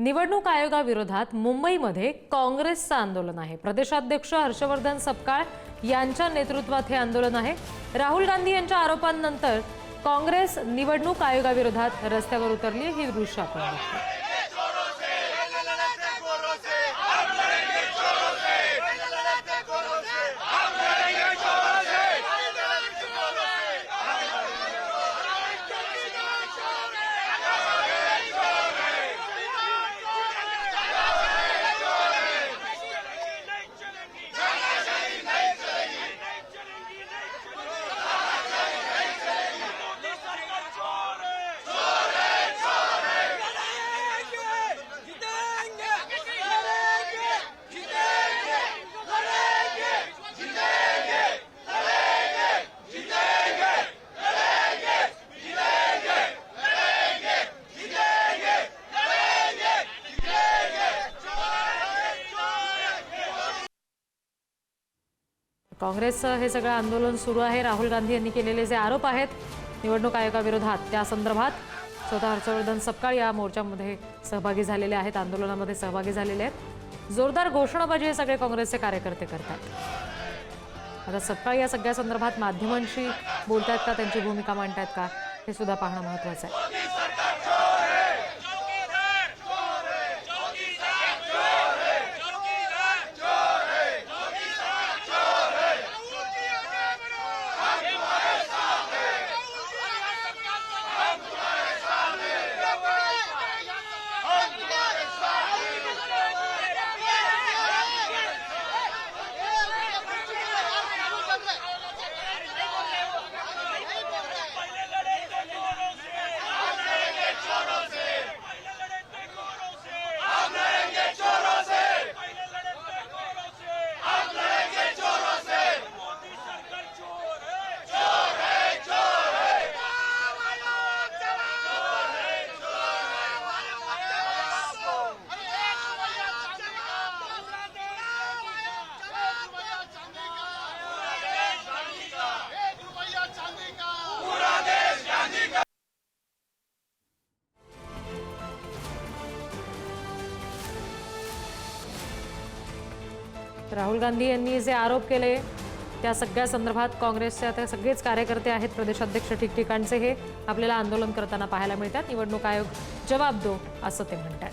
निवडणूक आयोगाविरोधात मुंबईमध्ये काँग्रेसचं आंदोलन आहे. प्रदेशाध्यक्ष हर्षवर्धन सपकाळ यांच्या नेतृत्वात हे आंदोलन आहे. राहुल गांधी यांच्या आरोपांनंतर काँग्रेस निवडणूक आयोगाविरोधात रस्त्यावर उतरली ही दृश्य आपण काँग्रेसचं हे सगळं आंदोलन सुरू आहे. राहुल गांधी यांनी केलेले जे आरोप आहेत निवडणूक आयोगाविरोधात त्या संदर्भात स्वतः हर्षवर्धन सपकाळ या मोर्चामध्ये सहभागी झालेले आहेत आंदोलनामध्ये सहभागी झालेले आहेत. जोरदार घोषणाबाजी हे सगळे काँग्रेसचे कार्यकर्ते करतात. आता सपकाळ या सगळ्या संदर्भात माध्यमांशी बोलतायत का त्यांची भूमिका मांडतायत का हे सुद्धा पाहणं महत्वाचं आहे. राहुल गांधी यांनी जे आरोप केले त्या सगळ्या संदर्भात काँग्रेसचे आता सगळेच कार्यकर्ते आहेत प्रदेशाध्यक्ष ठिकठिकाणचे हे आपल्याला आंदोलन करताना पाहायला मिळतात. निवडणूक आयोग जबाब दो असं ते म्हणतात.